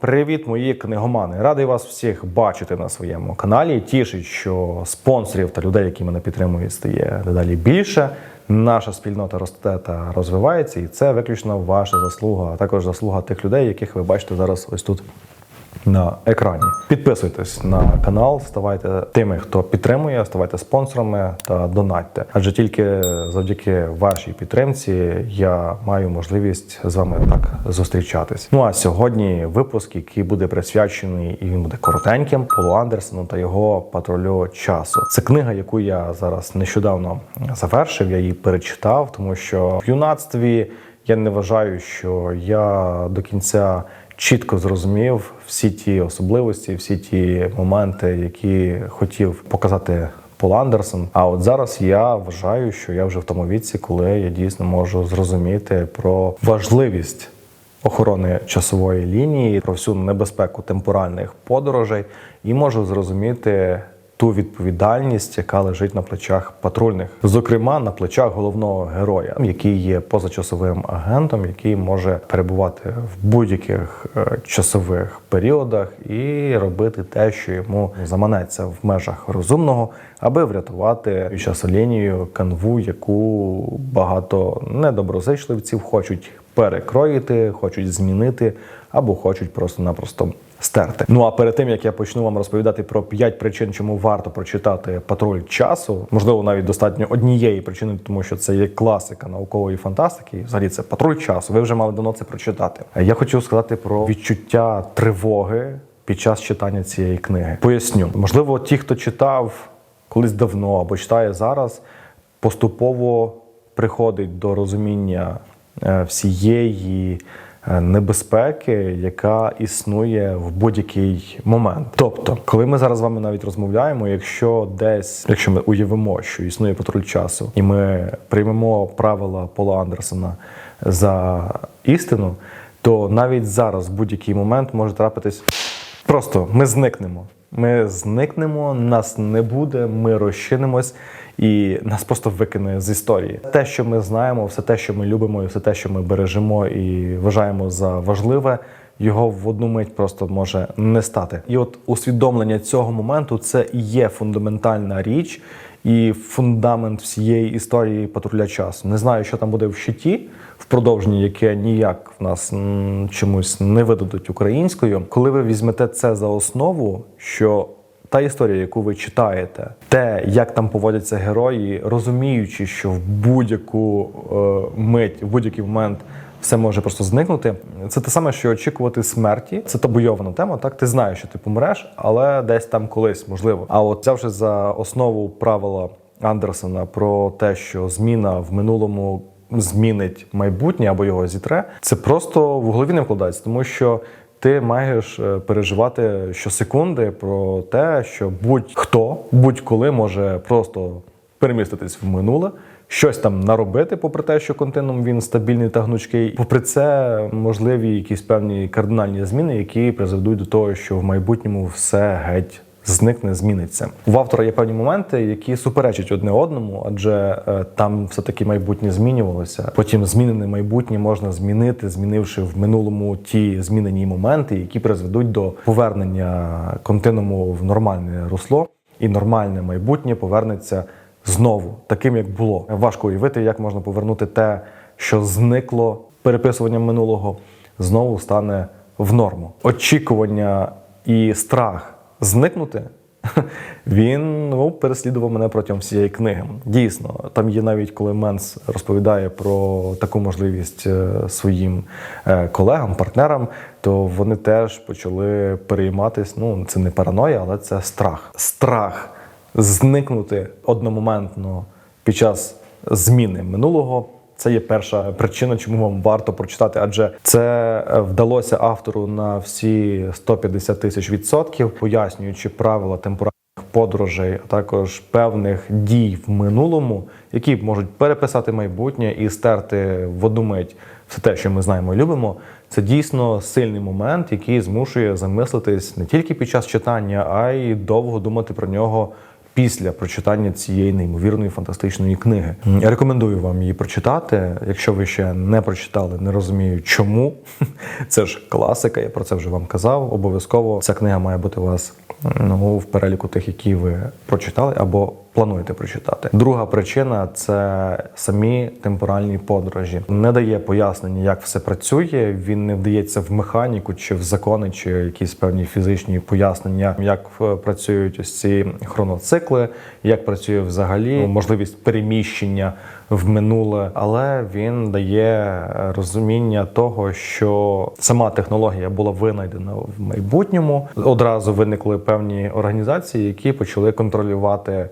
Привіт, мої книгомани! Радий вас всіх бачити на своєму каналі. Тішить, що спонсорів та людей, які мене підтримують, стає дедалі більше. Наша спільнота росте та розвивається, і це виключно ваша заслуга, а також заслуга тих людей, яких ви бачите зараз ось тут на екрані. Підписуйтесь на канал, ставайте тими, хто підтримує, ставайте спонсорами та донатьте. Адже тільки завдяки вашій підтримці я маю можливість з вами так зустрічатись. Ну а сьогодні випуск, який буде присвячений, і він буде коротеньким Полу Андерсону та його патрулю часу. Це книга, яку я зараз нещодавно завершив. Я її перечитав, тому що в юнацтві я не вважаю, що я до кінця чітко зрозумів всі ті особливості, всі ті моменти, які хотів показати Пол Андерсон. А от зараз я вважаю, що я вже в тому віці, коли я дійсно можу зрозуміти про важливість охорони часової лінії, про всю небезпеку темпоральних подорожей, і можу зрозуміти. Ту відповідальність, яка лежить на плечах патрульних, зокрема на плечах головного героя, який є позачасовим агентом, який може перебувати в будь-яких е, часових періодах і робити те, що йому заманеться в межах розумного, аби врятувати часолінію канву, яку багато недоброзичливців хочуть перекроїти, хочуть змінити або хочуть просто-напросто стерти. Ну а перед тим як я почну вам розповідати про п'ять причин, чому варто прочитати патруль часу, можливо, навіть достатньо однієї причини, тому що це є класика наукової фантастики. і Взагалі це патруль часу. Ви вже мали давно це прочитати. Я хочу сказати про відчуття тривоги під час читання цієї книги. Поясню, можливо, ті, хто читав колись давно або читає зараз, поступово приходить до розуміння е, всієї небезпеки, яка існує в будь-який момент. Тобто, коли ми зараз з вами навіть розмовляємо, якщо десь, якщо ми уявимо, що існує патруль часу, і ми приймемо правила Пола Андерсона за істину, то навіть зараз в будь-який момент може трапитись просто ми зникнемо. Ми зникнемо, нас не буде, ми розчинимось і нас просто викине з історії. Те, що ми знаємо, все те, що ми любимо, і все те, що ми бережемо і вважаємо за важливе, його в одну мить просто може не стати. І от усвідомлення цього моменту це і є фундаментальна річ і фундамент всієї історії патруля часу. Не знаю, що там буде в щиті в продовженні, яке ніяк в нас чомусь не видадуть українською. Коли ви візьмете це за основу, що та історія, яку ви читаєте, те, як там поводяться герої, розуміючи, що в будь-яку е, мить, в будь-який момент все може просто зникнути. Це те саме, що очікувати смерті. Це табуйована тема. Так, ти знаєш, що ти помреш, але десь там колись можливо. А от взявши за основу правила Андерсона про те, що зміна в минулому змінить майбутнє або його зітре, це просто в голові не вкладається, тому що. Ти маєш е, переживати щосекунди про те, що будь-хто будь-коли може просто переміститись в минуле, щось там наробити, попри те, що континуум він стабільний та гнучкий. Попри це, можливі якісь певні кардинальні зміни, які призведуть до того, що в майбутньому все геть. Зникне, зміниться. В автора є певні моменти, які суперечать одне одному, адже е, там все-таки майбутнє змінювалося. Потім змінене майбутнє можна змінити, змінивши в минулому ті змінені моменти, які призведуть до повернення континууму в нормальне русло, і нормальне майбутнє повернеться знову, таким як було. Важко уявити, як можна повернути те, що зникло переписуванням минулого, знову стане в норму. Очікування і страх зникнути. Він ну, переслідував мене протягом всієї книги. Дійсно, там є навіть коли Менс розповідає про таку можливість е, своїм е, колегам, партнерам, то вони теж почали перейматись. Ну, це не параноя, але це страх. Страх зникнути одномоментно під час зміни минулого. Це є перша причина, чому вам варто прочитати, адже це е, вдалося автору на всі 150 тисяч відсотків, пояснюючи правила темпоральних подорожей, а також певних дій в минулому, які можуть переписати майбутнє і стерти в одну мить все те, що ми знаємо і любимо. Це дійсно сильний момент, який змушує замислитись не тільки під час читання, а й довго думати про нього Після прочитання цієї неймовірної фантастичної книги я рекомендую вам її прочитати. Якщо ви ще не прочитали, не розумію, чому це ж класика. Я про це вже вам казав. Обов'язково ця книга має бути у вас ну, в переліку тих, які ви прочитали або плануєте прочитати. Друга причина це самі темпоральні подорожі. Не дає пояснення, як все працює. Він не вдається в механіку чи в закони, чи якісь певні фізичні пояснення, як е, працюють ось ці хроноцикли, як працює взагалі ну, можливість переміщення в минуле, але він дає розуміння того, що сама технологія була винайдена в майбутньому. Одразу виникли певні організації, які почали контролювати е,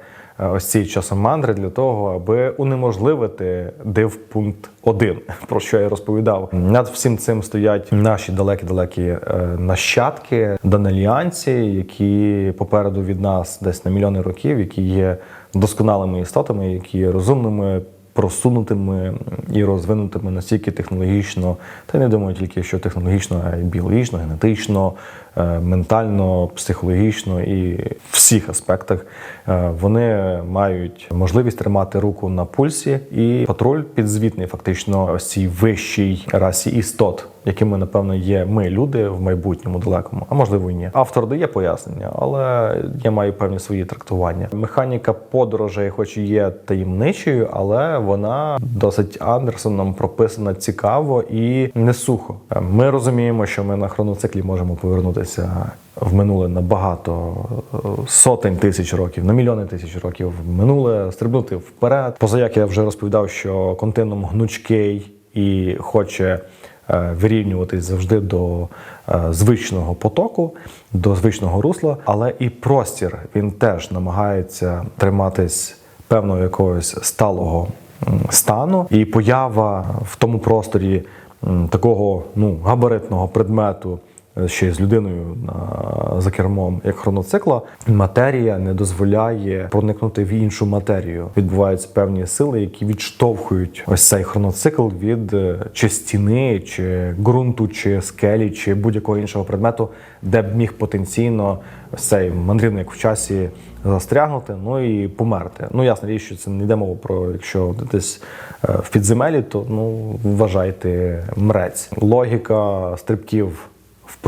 ось ці часомандри для того, аби унеможливити див-пункт 1, про що я розповідав. Над всім цим стоять наші далекі-далекі е, нащадки, данеліанці, які попереду від нас десь на мільйони років, які є досконалими істотами, які є розумними. Просунутими і розвинутими настільки технологічно, та не думаю тільки що технологічно, а й біологічно, генетично, е, ментально, психологічно і в всіх аспектах е, вони мають можливість тримати руку на пульсі, і патруль підзвітний фактично цій вищій расі істот, якими напевно є ми, люди в майбутньому далекому, а можливо і ні. Автор дає пояснення, але я маю певні свої трактування. Механіка подорожей, хоч і є таємничою, але вона досить Андерсоном прописана цікаво і не сухо. Ми розуміємо, що ми на хроноциклі можемо повернутися в минуле на багато е, сотень тисяч років, на мільйони тисяч років в минуле, стрибнути вперед. Поза як я вже розповідав, що континуум гнучкий і хоче. е, Вирівнюватись завжди до е, звичного потоку, до звичного русла, але і простір він теж намагається триматись певного якогось сталого стану, і поява в тому просторі такого ну габаритного предмету. е, Ще з людиною за кермом як хроноцикла, матерія не дозволяє проникнути в іншу матерію. Відбуваються певні сили, які відштовхують ось цей хроноцикл від е, чи стіни, чи ґрунту, чи скелі, чи будь-якого іншого предмету, де б міг потенційно цей мандрівник в часі застрягнути, ну і померти. Ну ясна річ, що це не йде мова про якщо десь е, в підземелі, то ну вважайте мрець. Логіка стрибків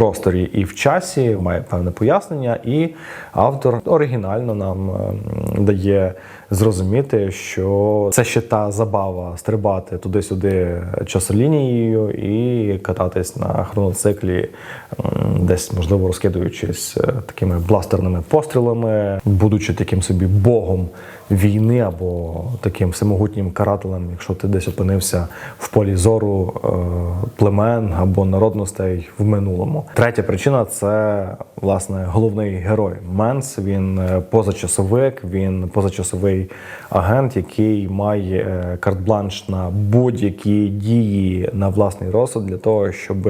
просторі і в часі має певне пояснення, і автор оригінально нам е, дає зрозуміти, що це ще та забава стрибати туди-сюди часолінією і кататись на хроноциклі, десь можливо розкидуючись е, такими бластерними пострілами, будучи таким собі богом війни або таким всемогутнім карателем, якщо ти десь опинився в полі зору е, племен або народностей в минулому. Третя причина це власне головний герой. Менс він е, позачасовик, він позачасовий агент, який має е, карт-бланш на будь-які дії на власний розсуд для того, щоб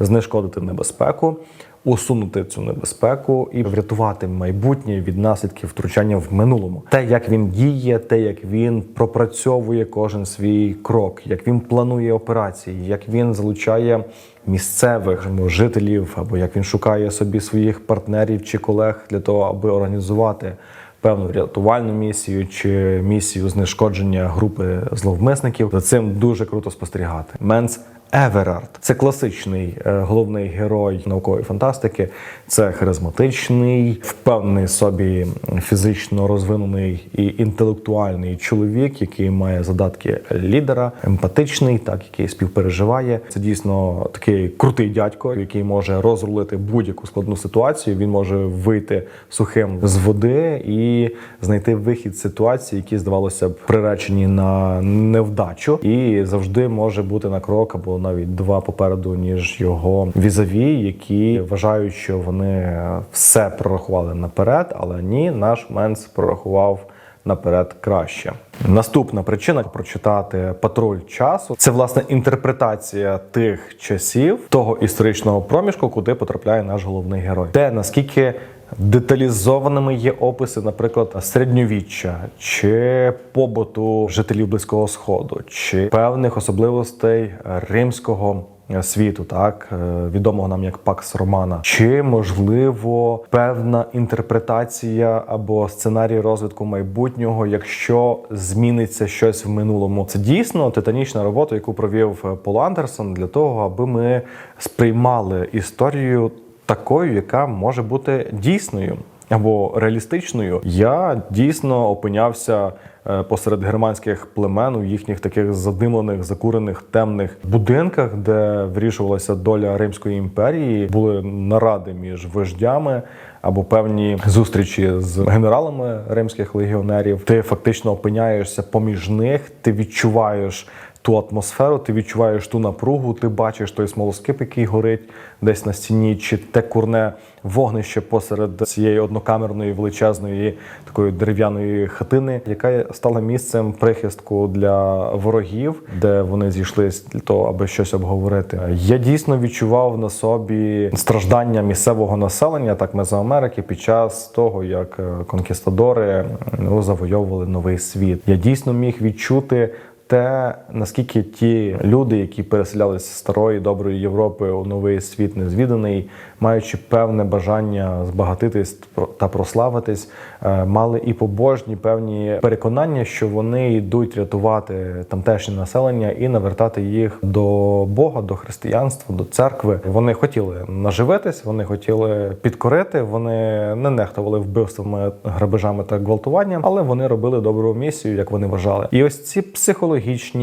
знешкодити небезпеку усунути цю небезпеку і врятувати майбутнє від наслідків втручання в минулому. Те, як він діє, те, як він пропрацьовує кожен свій крок, як він планує операції, як він залучає місцевих жителів, або як він шукає собі своїх партнерів чи колег для того, аби організувати. Певну рятувальну місію чи місію знешкодження групи зловмисників за цим дуже круто спостерігати. Менс Еверард це класичний е, головний герой наукової фантастики. Це харизматичний, впевнений собі фізично розвинений і інтелектуальний чоловік, який має задатки лідера, емпатичний, так який співпереживає. Це дійсно такий крутий дядько, який може розрулити будь-яку складну ситуацію. Він може вийти сухим з води і знайти вихід ситуації, які здавалося б приречені на невдачу, і завжди може бути на крок або навіть два попереду, ніж його візаві, які вважають, що вони все прорахували наперед, але ні, наш менс прорахував наперед краще. Наступна причина прочитати патруль часу це власне інтерпретація тих часів того історичного проміжку, куди потрапляє наш головний герой. Те наскільки деталізованими є описи, наприклад, середньовіччя чи побуту жителів близького сходу, чи певних особливостей римського світу, так е, відомого нам як Пакс Романа, чи можливо певна інтерпретація або сценарій розвитку майбутнього, якщо зміниться щось в минулому. Це дійсно титанічна робота, яку провів Пол Андерсон для того, аби ми сприймали історію такою, яка може бути дійсною або реалістичною. Я дійсно опинявся е, посеред германських племен у їхніх таких задимлених, закурених темних будинках, де вирішувалася доля Римської імперії. Були наради між вождями або певні зустрічі з генералами римських легіонерів. Ти фактично опиняєшся поміж них, ти відчуваєш ту атмосферу, ти відчуваєш ту напругу, ти бачиш той смолоскип, який горить десь на стіні, чи те курне вогнище посеред цієї однокамерної величезної такої дерев'яної хатини, яка стала місцем прихистку для ворогів, де вони зійшлись для того, аби щось обговорити. Я дійсно відчував на собі страждання місцевого населення, так Мезоамерики, під час того, як е, конкістадори ну, завойовували новий світ. Я дійсно міг відчути те, наскільки ті люди, які переселялися з старої доброї Європи у новий світ незвіданий, маючи певне бажання збагатитись та прославитись, е, мали і побожні певні переконання, що вони йдуть рятувати тамтешнє населення і навертати їх до Бога, до християнства, до церкви. Вони хотіли наживитись, вони хотіли підкорити. Вони не нехтували вбивствами, грабежами та гвалтуванням, але вони робили добру місію, як вони вважали. І ось ці психологічні,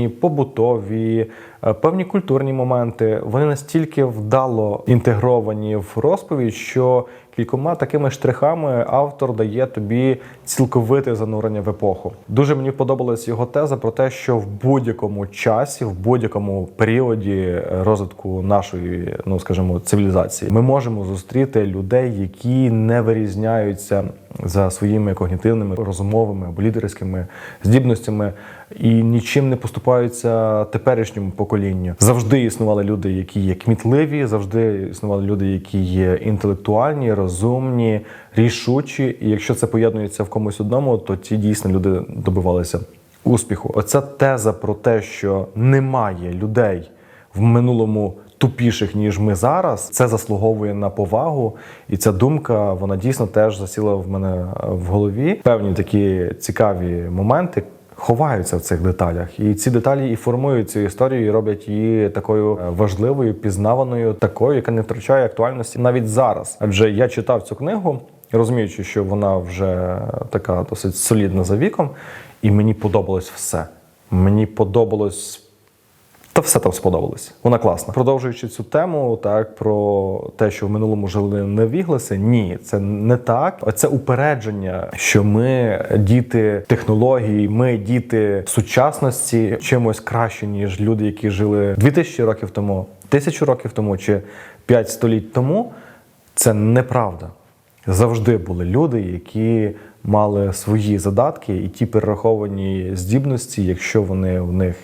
побутові. е, Певні культурні моменти вони настільки вдало інтегровані в розповідь, що кількома такими штрихами автор дає тобі цілковите занурення в епоху. Дуже мені подобалась його теза про те, що в будь-якому часі, в будь-якому періоді розвитку нашої, ну скажімо, цивілізації, ми можемо зустріти людей, які не вирізняються за своїми когнітивними, розумовими або лідерськими здібностями і нічим не поступаються теперішньому поколінню. Завжди існували люди, які є кмітливі, завжди існували люди, які є інтелектуальні, розумні, рішучі. І якщо це поєднується в комусь одному, то ті дійсно люди добивалися успіху. Оця теза про те, що немає людей в минулому тупіших ніж ми зараз. Це заслуговує на повагу, і ця думка вона дійсно теж засіла в мене в голові. Певні такі цікаві моменти. Ховаються в цих деталях, і ці деталі і формують цю історію, і роблять її такою е, важливою, пізнаваною, такою, яка не втрачає актуальності навіть зараз. Адже я читав цю книгу, розуміючи, що вона вже така досить солідна за віком, і мені подобалось все. Мені подобалось та все там сподобалось. Вона класна. Продовжуючи цю тему, так про те, що в минулому жили невігласи, ні, це не так. Це упередження, що ми діти технологій, ми діти сучасності чимось краще, ніж люди, які жили 2000 років тому, тисячу років тому чи 5 століть тому. Це неправда. Завжди були люди, які мали свої задатки і ті перераховані здібності, якщо вони в них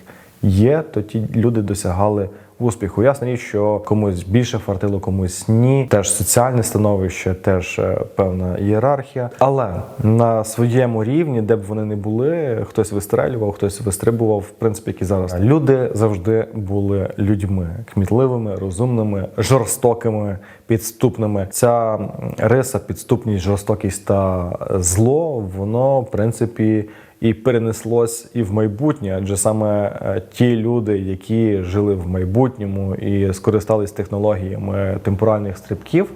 є, то ті люди досягали успіху. Ясна річ, що комусь більше фартило, комусь ні. Теж соціальне становище, теж е, певна ієрархія. Але на своєму рівні, де б вони не були, хтось вистрелював, хтось вистрибував, в принципі, як і зараз. Люди завжди були людьми кмітливими, розумними, жорстокими, підступними. Ця риса, підступність, жорстокість та зло, воно в принципі і перенеслось і в майбутнє, адже саме е, ті люди, які жили в майбутньому і скористались технологіями темпоральних стрибків,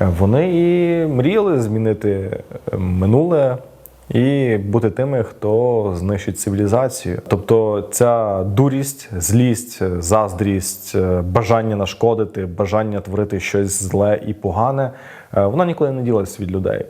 е, вони і мріяли змінити е, минуле. І бути тими, хто знищить цивілізацію. Тобто ця дурість, злість, заздрість, бажання нашкодити, бажання творити щось зле і погане, вона ніколи не ділась від людей.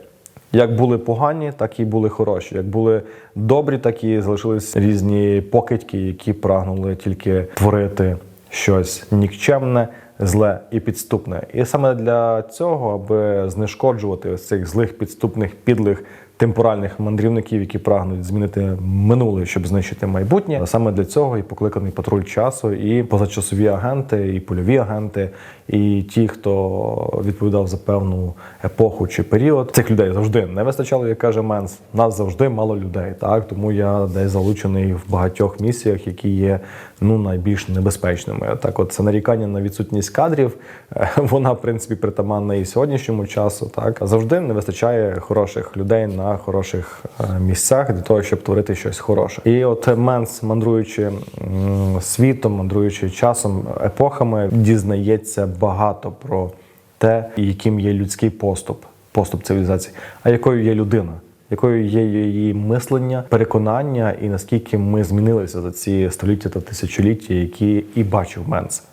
Як були погані, так і були хороші. Як були добрі, так і залишились різні покидьки, які прагнули тільки творити щось нікчемне, зле і підступне. І саме для цього, аби знешкоджувати ось цих злих, підступних, підлих темпоральних мандрівників, які прагнуть змінити минуле, щоб знищити майбутнє. Саме для цього і покликаний патруль часу, і позачасові агенти, і польові агенти, і ті, хто відповідав за певну епоху чи період. Цих людей завжди не вистачало, як каже Менс. Нас завжди мало людей. Так тому я десь залучений в багатьох місіях, які є ну найбільш небезпечними. Так, от це нарікання на відсутність кадрів. е, Вона в принципі притаманна і сьогоднішньому часу. Так завжди не вистачає хороших людей на хороших е, місцях для того, щоб творити щось хороше. І от Менс, мандруючи світом, мандруючи часом, епохами, дізнається багато про те, яким є людський поступ, поступ цивілізації, а якою є людина. Якою є її мислення, переконання, і наскільки ми змінилися за ці століття та тисячоліття, які і бачив Менс.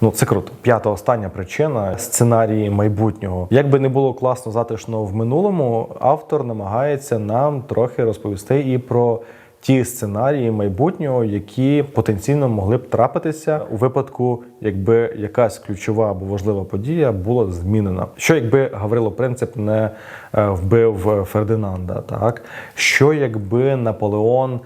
Ну це круто. П'ята остання причина сценарії майбутнього. Як би не було класно затишно в минулому, автор намагається нам трохи розповісти і про ті сценарії майбутнього, які потенційно могли б трапитися у випадку, якби якась ключова або важлива подія була змінена. Що якби Гаврило Принцип не е, вбив Фердинанда? Так що якби Наполеон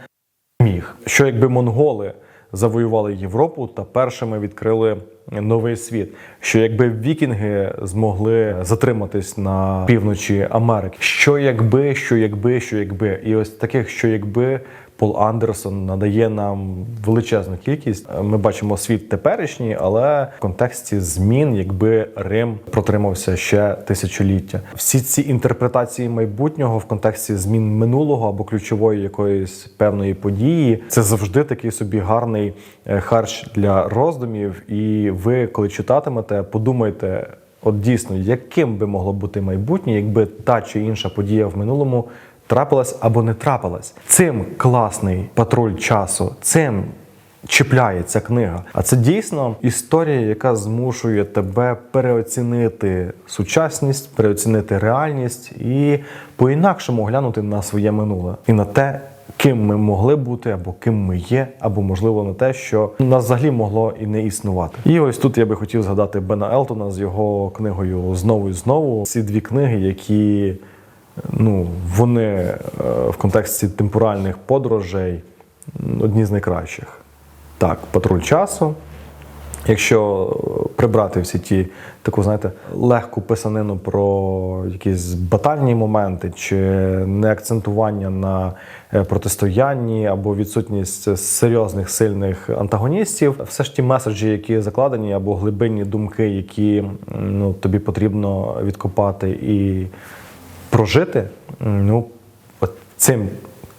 міг. Що якби монголи завоювали Європу та першими відкрили новий світ? Що якби вікінги змогли затриматись на півночі Америки? Що якби, що якби, що якби? І ось таких, що якби. Пол Андерсон надає нам величезну кількість. Ми бачимо світ теперішній, але в контексті змін, якби Рим протримався ще тисячоліття. Всі ці інтерпретації майбутнього в контексті змін минулого або ключової якоїсь певної події, це завжди такий собі гарний е, харч для роздумів. І ви, коли читатимете, подумайте. От дійсно, яким би могло бути майбутнє, якби та чи інша подія в минулому трапилась або не трапилась. Цим класний патруль часу, цим чіпляє ця книга. А це дійсно історія, яка змушує тебе переоцінити сучасність, переоцінити реальність і по-інакшому глянути на своє минуле і на те. Ким ми могли бути, або ким ми є, або можливо на те, що нас взагалі могло і не існувати. І ось тут я би хотів згадати Бена Елтона з його книгою Знову і знову. Ці дві книги, які ну, вони е, в контексті темпоральних подорожей одні з найкращих. Так, патруль часу. Якщо е, прибрати всі ті таку, знаєте, легку писанину про якісь батальні моменти чи не акцентування на е, протистоянні або відсутність серйозних сильних антагоністів, все ж ті меседжі, які закладені, або глибинні думки, які ну, тобі потрібно відкопати і прожити, ну, от цим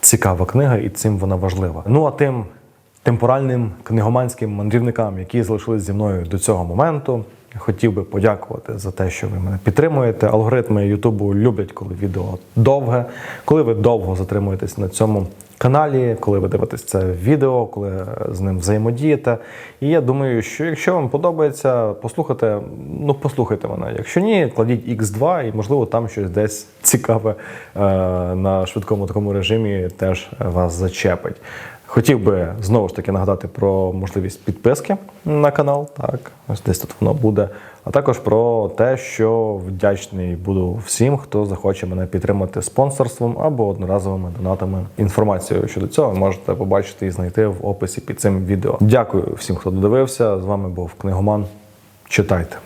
цікава книга і цим вона важлива. Ну а тим темпоральним книгоманським мандрівникам, які залишились зі мною до цього моменту. Хотів би подякувати за те, що ви мене підтримуєте. Алгоритми Ютубу люблять, коли відео довге, коли ви довго затримуєтесь на цьому каналі, коли ви дивитесь це відео, коли з ним взаємодієте. І я думаю, що якщо вам подобається послухайте, ну послухайте мене. Якщо ні, кладіть X2 і можливо там щось десь цікаве е, на швидкому такому режимі теж вас зачепить. Хотів би знову ж таки нагадати про можливість підписки на канал. Так, ось десь тут воно буде. А також про те, що вдячний буду всім, хто захоче мене підтримати спонсорством або одноразовими донатами. Інформацію щодо цього можете побачити і знайти в описі під цим відео. Дякую всім, хто додивився. З вами був книгоман. Читайте.